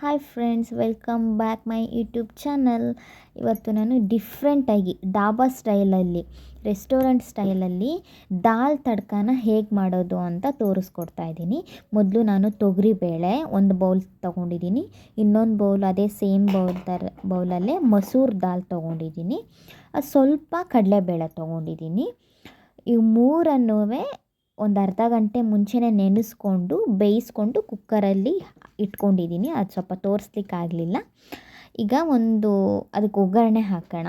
Hi friends welcome back my YouTube channel ಇವತ್ತು ನಾನು ಡಿಫ್ರೆಂಟಾಗಿ ಡಾಬಾ ಸ್ಟೈಲಲ್ಲಿ ರೆಸ್ಟೋರೆಂಟ್ ಸ್ಟೈಲಲ್ಲಿ ದಾಲ್ ತಡ್ಕಾನ ಹೇಗೆ ಮಾಡೋದು ಅಂತ ತೋರಿಸ್ಕೊಡ್ತಾ ಇದ್ದೀನಿ. ಮೊದಲು ನಾನು ತೊಗರಿಬೇಳೆ ಒಂದು ಬೌಲ್ ತೊಗೊಂಡಿದ್ದೀನಿ, ಇನ್ನೊಂದು ಬೌಲ್ ಅದೇ ಸೇಮ್ ಬೌಲ್ ಥರ ಬೌಲಲ್ಲೇ ಮಸೂರ್ ದಾಲ್ ತೊಗೊಂಡಿದ್ದೀನಿ. ಸ್ವಲ್ಪ ಕಡಲೆಬೇಳೆ ತೊಗೊಂಡಿದ್ದೀನಿ. ಇವು ಮೂರನ್ನೂ ಒಂದು ಅರ್ಧ ಗಂಟೆ ಮುಂಚೆನೇ ನೆನೆಸ್ಕೊಂಡು, ಬೇಯಿಸ್ಕೊಂಡು ಕುಕ್ಕರಲ್ಲಿ ಇಟ್ಕೊಂಡಿದ್ದೀನಿ ಅದು ಸ್ವಲ್ಪ ತೋರಿಸ್ಲಿಕ್ಕಾಗಲಿಲ್ಲ. ಈಗ ಒಂದು, ಅದಕ್ಕೆ ಒಗ್ಗರಣೆ ಹಾಕೋಣ.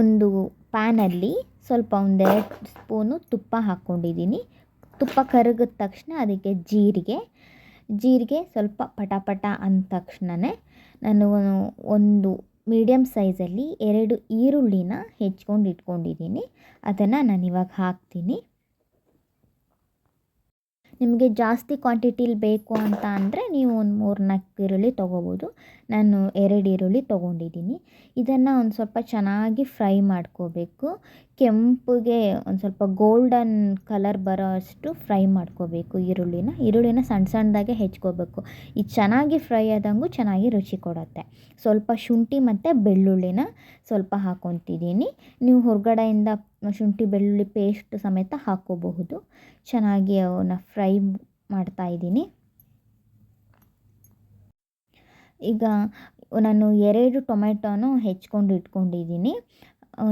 ಒಂದು ಪ್ಯಾನಲ್ಲಿ ಸ್ವಲ್ಪ ಒಂದೆರಡು ಸ್ಪೂನು ತುಪ್ಪ ಹಾಕ್ಕೊಂಡಿದ್ದೀನಿ ತುಪ್ಪ ಕರಗಿದ ತಕ್ಷಣ ಅದಕ್ಕೆ ಜೀರಿಗೆ. ಜೀರಿಗೆ ಸ್ವಲ್ಪ ಪಟ ಪಟ ಅಂದ ತಕ್ಷಣವೇ ನಾನು ಒಂದು ಮೀಡಿಯಮ್ ಸೈಜಲ್ಲಿ ಎರಡು ಈರುಳ್ಳಿನ ಹೆಚ್ಕೊಂಡು ಇಟ್ಕೊಂಡಿದ್ದೀನಿ ಅದನ್ನು ನಾನು ಇವಾಗ ಹಾಕ್ತೀನಿ. ನಿಮಗೆ ಜಾಸ್ತಿ ಕ್ವಾಂಟಿಟಿಲಿ ಬೇಕು ಅಂತ ಅಂದರೆ ನೀವು ಒಂದು ಮೂರು ನಾಲ್ಕು ಈರುಳ್ಳಿ ತೊಗೋಬೋದು. ನಾನು ಎರಡು ಈರುಳ್ಳಿ ತೊಗೊಂಡಿದ್ದೀನಿ. ಇದನ್ನು ಒಂದು ಸ್ವಲ್ಪ ಚೆನ್ನಾಗಿ ಫ್ರೈ ಮಾಡ್ಕೋಬೇಕು. ಕೆಂಪಗೆ ಒಂದು ಸ್ವಲ್ಪ ಗೋಲ್ಡನ್ ಕಲರ್ ಬರೋ ಅಷ್ಟು ಫ್ರೈ ಮಾಡ್ಕೋಬೇಕು ಈರುಳ್ಳಿನ. ಈರುಳ್ಳಿನ ಸಣ್ಣ ಸಣ್ಣದಾಗೆ ಹೆಚ್ಕೋಬೇಕು. ಇದು ಚೆನ್ನಾಗಿ ಫ್ರೈ ಆದಂಗೂ ಚೆನ್ನಾಗಿ ರುಚಿ ಕೊಡುತ್ತೆ. ಸ್ವಲ್ಪ ಶುಂಠಿ ಮತ್ತು ಬೆಳ್ಳುಳ್ಳಿನ ಸ್ವಲ್ಪ ಹಾಕೊತಿದ್ದೀನಿ. ನೀವು ಹೊರಗಡೆಯಿಂದ ಶುಂಠಿ, ಬೆಳ್ಳುಳ್ಳಿ ಪೇಸ್ಟ್ ಸಮೇತ ಹಾಕ್ಕೋಬಹುದು ಚೆನ್ನಾಗಿ ಅವನ್ನ ಫ್ರೈ ಮಾಡ್ತಾ ಇದ್ದೀನಿ. ಈಗ ನಾನು ಎರಡು ಟೊಮೆಟೊನು ಹೆಚ್ಕೊಂಡು ಇಟ್ಕೊಂಡಿದ್ದೀನಿ.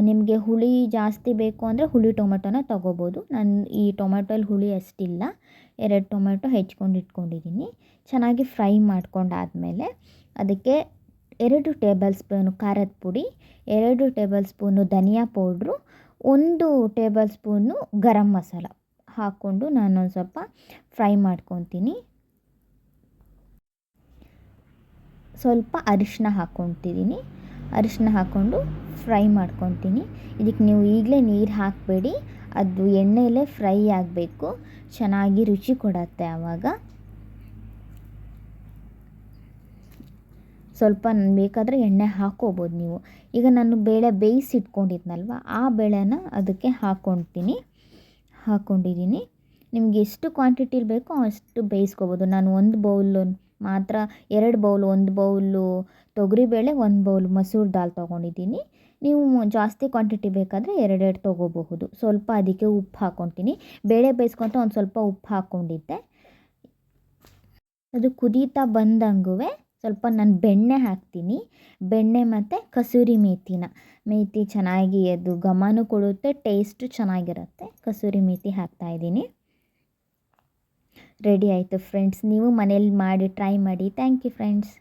ನಿಮಗೆ ಹುಳಿ ಜಾಸ್ತಿ ಬೇಕು ಅಂದರೆ ಹುಳಿ ಟೊಮೆಟೊನ ತೊಗೋಬೋದು. ನಾನು ಈ ಟೊಮೆಟೊಲಿ ಹುಳಿ ಅಷ್ಟಿಲ್ಲ. ಎರಡು ಟೊಮೆಟೊ ಹೆಚ್ಕೊಂಡು ಇಟ್ಕೊಂಡಿದ್ದೀನಿ. ಚೆನ್ನಾಗಿ ಫ್ರೈ ಮಾಡ್ಕೊಂಡಾದಮೇಲೆ ಅದಕ್ಕೆ ಎರಡು ಟೇಬಲ್ ಸ್ಪೂನು ಖಾರದ ಪುಡಿ, ಎರಡು ಟೇಬಲ್ ಸ್ಪೂನು ಧನಿಯಾ ಪೌಡ್ರು ಒಂದು ಟೇಬಲ್ ಸ್ಪೂನು ಗರಂ ಮಸಾಲ ಹಾಕ್ಕೊಂಡು ನಾನೊಂದು ಸ್ವಲ್ಪ ಫ್ರೈ ಮಾಡ್ಕೊತೀನಿ. ಸ್ವಲ್ಪ ಅರಿಶಿನ ಹಾಕ್ಕೊತಿದ್ದೀನಿ ಅರಿಶಿನ ಹಾಕ್ಕೊಂಡು ಫ್ರೈ ಮಾಡ್ಕೊತೀನಿ. ಇದಕ್ಕೆ ನೀವು ಈಗಲೇ ನೀರು ಹಾಕಬೇಡಿ. ಅದು ಎಣ್ಣೆಯಲ್ಲೇ ಫ್ರೈ ಆಗಬೇಕು. ಚೆನ್ನಾಗಿ ರುಚಿ ಕೊಡತ್ತೆ ಆವಾಗ. ಸ್ವಲ್ಪ ಬೇಕಾದರೆ ಎಣ್ಣೆ ಹಾಕ್ಕೋಬೋದು ನೀವು. ಈಗ ನಾನು ಬೇಳೆ ಬೇಯಿಸಿಟ್ಕೊಂಡಿದ್ನಲ್ವ, ಆ ಬೇಳೆನ ಅದಕ್ಕೆ ಹಾಕ್ಕೊತೀನಿ ಹಾಕ್ಕೊಂಡಿದ್ದೀನಿ ನಿಮಗೆ ಎಷ್ಟು ಕ್ವಾಂಟಿಟಿಲಿ ಬೇಕೋ ಅಷ್ಟು ಬೇಯಿಸ್ಕೋಬೋದು. ನಾನು ಒಂದು ಬೌಲು ಮಾತ್ರ, ಎರಡು ಬೌಲು ಒಂದು ಬೌಲು ತೊಗರಿಬೇಳೆ ಒಂದು ಬೌಲ್ ಮಸೂರ್ ದಾಲ್ ತೊಗೊಂಡಿದ್ದೀನಿ. ನೀವು ಜಾಸ್ತಿ ಕ್ವಾಂಟಿಟಿ ಬೇಕಾದರೆ ಎರಡೆರಡು ತೊಗೋಬಹುದು. ಸ್ವಲ್ಪ ಅದಕ್ಕೆ ಉಪ್ಪು ಹಾಕ್ಕೊತೀನಿ ಬೇಳೆ ಬೇಯಿಸ್ಕೊತ ಒಂದು ಸ್ವಲ್ಪ ಉಪ್ಪು ಹಾಕ್ಕೊಂಡಿದ್ದೆ ಅದು ಕುದೀತಾ ಬಂದಂಗೂ ಸ್ವಲ್ಪ ನಾನು ಬೆಣ್ಣೆ ಹಾಕ್ತೀನಿ. ಬೆಣ್ಣೆ ಮತ್ತು ಕಸೂರಿ ಮೇಥಿನ ಮೇಥಿ ಚೆನ್ನಾಗಿ ಅದು ಘಮನೂ ಕೊಡುತ್ತೆ ಟೇಸ್ಟು ಚೆನ್ನಾಗಿರುತ್ತೆ. ಕಸೂರಿ ಮೇಥಿ ಹಾಕ್ತಾಯಿದ್ದೀನಿ ರೆಡಿ ಆಯಿತು ಫ್ರೆಂಡ್ಸ್. ನೀವು ಮನೇಲಿ ಮಾಡಿ, ಟ್ರೈ ಮಾಡಿ. Thank you friends.